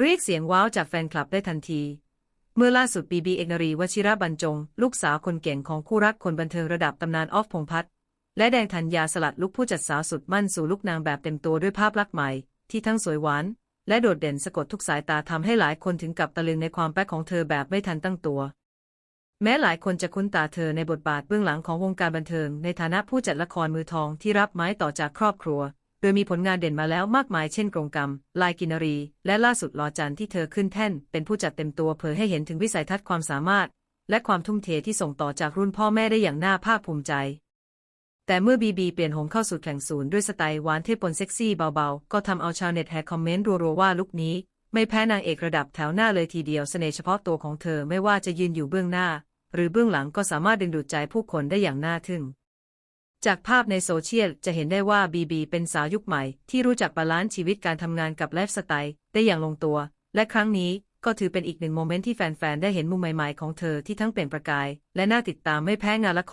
เรียกเสียงว้าวจากแฟนคลับได้ทันที เมื่อล่าสุดบีบีเอกนรีวชิระบรรจง ลูกสาวคนเก่งของคู่รักคนบันเทิงระดับตำนานออฟพงพัฒน์และแดงธัญญาสลัดลุกผู้จัดสาวสุดมั่นสู่ลูกนางแบบเต็มตัวด้วยภาพลักษณ์ใหม่ ที่ทั้งสวยหวาน และโดดเด่นสะกดทุกสายตาทำให้หลายคนถึงกับตะลึงในความแป๊กของเธอแบบไม่ทันตั้งตัว แม้หลายคนจะคุ้นตาเธอในบทบาทเบื้องหลังของวงการบันเทิง ในฐานะผู้จัดละครมือทองที่รับไม้ต่อจากครอบครัว โดยมีผลงานเด่นมาแล้วมากมายเช่นกรงกรรม ลายกินรี และล่าสุดลอจันที่เธอขึ้นแท่น เป็นผู้จัดเต็มตัวเผยให้เห็นถึงวิสัยทัศน์ความสามารถ และความทุ่มเทที่ส่งต่อจากรุ่นพ่อแม่ได้อย่างน่าภาคภูมิใจ แต่เมื่อบีบีเปลี่ยนโหมเข้าสู่แข่งศูนย์ด้วยสไตล์หวานเทพปนเซ็กซี่เบาๆ ก็ทำเอาชาวเน็ตแห่คอมเมนต์รัวๆว่าลุคนี้ ไม่แพ้นางเอกระดับแถวหน้าเลยทีเดียวเสน่ห์เฉพาะตัวของเธอไม่ว่าจะยืนอยู่เบื้องหน้า หรือเบื้องหลังก็สามารถดึงดูดใจผู้คนได้อย่างน่าทึ่ง จากภาพในโซเชียลจะเห็นได้ว่าบีบีเป็นสาวยุคใหม่ ที่รู้จักบาลานซ์ชีวิตการทำงานกับไลฟ์สไตล์ได้อย่างลงตัว และครั้งนี้ก็ถือเป็นอีกหนึ่งโมเมนต์ที่แฟนๆ ได้เห็นมุมใหม่ๆ ของเธอที่ทั้งเปล่งประกาย และน่าติดตามไม่แพ้งานละคร